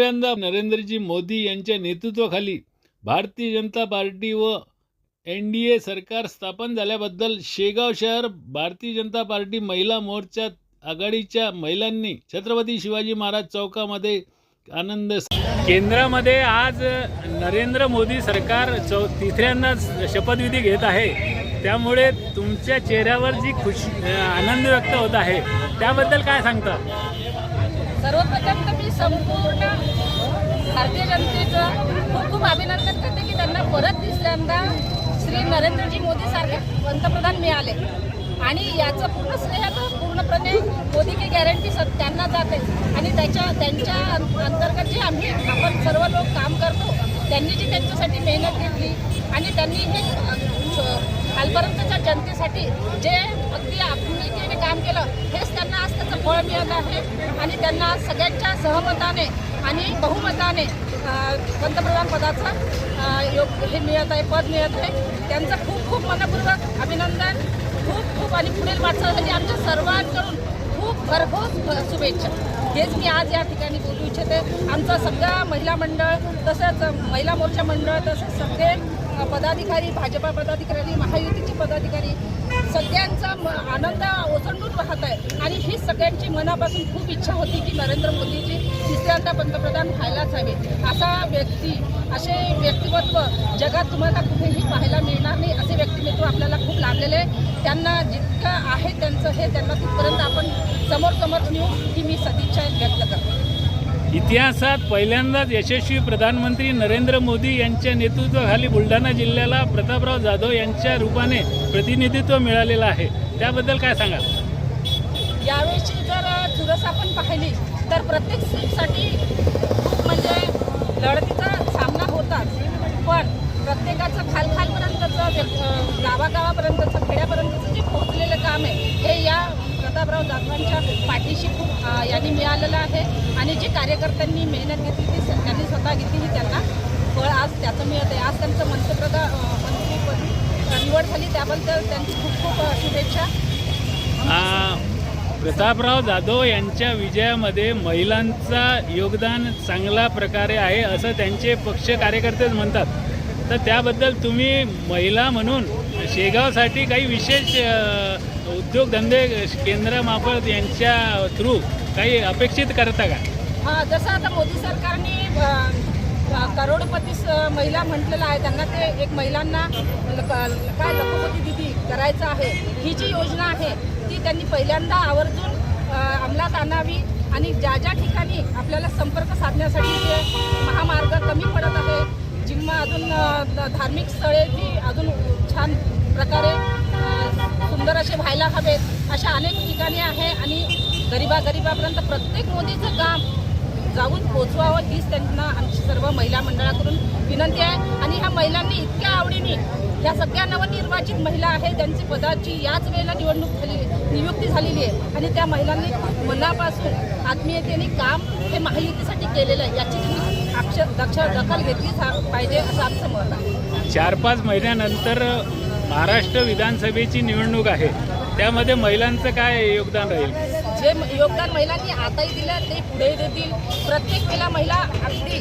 दुसऱ्यांदा नरेंद्रजी मोदी यांच्या नेतृत्वाखाली भारतीय जनता पार्टी व एन डी ए सरकार स्थापन झाल्याबद्दल शेगाव शहर भारतीय जनता पार्टी महिला मोर्चा आघाडीच्या महिलांनी छत्रपती शिवाजी महाराज चौकामध्ये आनंद केंद्रामध्ये आज नरेंद्र मोदी सरकार चौ तिसऱ्यांदा शपथविधी घेत आहे. त्यामुळे तुमच्या चेहऱ्यावर जी खुशी आनंद व्यक्त होत आहे त्याबद्दल काय सांगता? सर्वप्रथम तर मी संपूर्ण भारतीय जनतेचं खूप खूप अभिनंदन करते की त्यांना परत तिसऱ्यांदा श्री नरेंद्रजी मोदी सारखे पंतप्रधान मिळाले. आणि याचं पूर्ण श्रेय तर पूर्णपणे मोदी की गॅरंटी स त्यांना जाते. आणि त्याच्या त्यांच्या अंतर्गत जे आम्ही आपण सर्व लोक काम करतो त्यांनी जी त्यांच्यासाठी मेहनत घेतली आणि त्यांनी हे कालपर्यंतच्या जनतेसाठी जे अगदी आपुलकीने काम केलं हेच त्यांना आज त्याचं फळ मिळत आहे. आणि त्यांना सगळ्यांच्या सहमताने आणि बहुमताने पंतप्रधान पदाचं योग हे मिळत आहे पद मिळत आहे. त्यांचं खूप खूप मनपूर्वक अभिनंदन. खूप खूप आणि पुढील वाटचालीसाठी आमच्या सर्वांकडून खूप भरघोस शुभेच्छा. हेच मी आज या ठिकाणी बोलू इच्छिते. आमचं सगळं महिला मंडळ तसंच महिला मोर्चा मंडळ तसंच सगळे पदाधिकारी भाजपा पदाधिकारी महायुतीचे पदाधिकारी सगळ्यांचा म- आनंद ओसंडून वाहत आहे. आणि ही सगळ्यांची मनापासून खूप इच्छा होती की नरेंद्र मोदीजी तिसऱ्यांदा पंतप्रधान व्हायलाच हवे. असा व्यक्ती असे व्यक्तिमत्व जगात तुम्हाला कुठेही पाहायला मिळणार नाही असे व्यक्तिमत्व आपल्याला खूप लाभलेले आहे. त्यांना जितकं आहे त्यांचं हे त्यांना तिथपर्यंत आपण समोर समोर नेऊ ही मी सदिच्छा व्यक्त करते. इतिहासात पहिल्यांदाच यशस्वी प्रधानमंत्री नरेंद्र मोदी यांच्या नेतृत्वाखाली बुलढाणा जिल्ह्याला प्रतापराव जाधव यांच्या रूपाने प्रतिनिधित्व मिळालेलं आहे. त्याबद्दल काय सांगाल? यावेळेची जर चुरस आपण पाहिली तर प्रत्येक सीटसाठी खूप म्हणजे लढतीचा सामना होताच. पण प्रत्येकाचं खालखालपर्यंतचं गावागावापर्यंत प्रतापराव जाधवांच्या पाठीशी खूप यांनी मिळालेलं आहे. आणि जी कार्यकर्त्यांनी मेहनत घेतली ती त्यांनी स्वतः घेतली त्यांना फळ आज त्याचं मिळत आहे आज त्यांचं मंत्रिप्रधान मंत्रीपद निवड झाली त्याबद्दल त्यांची खूप खूप शुभेच्छा. प्रतापराव जाधव यांच्या विजयामध्ये महिलांचा योगदान चांगला प्रकारे आहे असं त्यांचे पक्ष कार्यकर्तेच म्हणतात. तर त्याबद्दल तुम्ही महिला म्हणून शेगावसाठी काही विशेष अ, उद्योगधंदे केंद्रामार्फत यांच्या थ्रू काही अपेक्षित करता का? हा जसं आता मोदी सरकारने करोडपती महिला म्हटलेलं आहे त्यांना ते एक महिलांना ल- काय लखोपती दिदी करायचं आहे ही जी योजना आहे ती त्यांनी पहिल्यांदा आवर्जून अंमलात आणावी आणि ज्या ज्या ठिकाणी आपल्याला संपर्क साधण्यासाठी जे महामार्ग कमी पडत आहे किंवा अजून ध- धार्मिक स्थळे जी अजून छान प्रकारे सुंदर असे व्हायला हवेत अशा अनेक ठिकाणी आहे आणि गरिबा गरिबापर्यंत प्रत्येक मोदीचं काम जाऊन पोचवावं हीच त्यांना आमची सर्व महिला मंडळाकडून विनंती आहे. आणि ह्या महिलांनी इतक्या आवडीने ह्या सगळ्या नवनिर्वाचित महिला आहे त्यांची पदाची याच वेळेला निवडणूक झालेली नियुक्ती झालेली आहे. आणि त्या महिलांनी मनापासून आत्मीयतेने काम हे महायुतीसाठी केलेलं आहे याची दखल घेतलीच हा- पाहिजे असं आमचं मत आहे. चार पाच महिन्यानंतर महाराष्ट्र विधानसभेची निवडणूक आहे. त्यामध्ये महिलांचं काय योगदान राहील? जे योगदान महिलांनी आताही दिलं ते पुढे देतील. प्रत्येक वेळेला महिला अगदी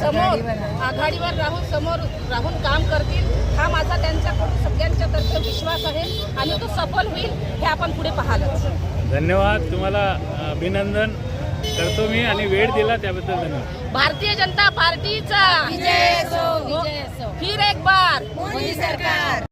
समोर आघाडीवर राहून समोर राहून काम करतील. हा माझा त्यांच्याकडून सगळ्यांच्या तर्फे विश्वास आहे आणि तो सफल होईल हे आपण पुढे पाहालच. धन्यवाद. तुम्हाला अभिनंदन. करतो मी आणि वेळ दिला त्याबद्दल धन्यवाद. भारतीय जनता पार्टीचा. फिर एक बार. मोदी सरकार.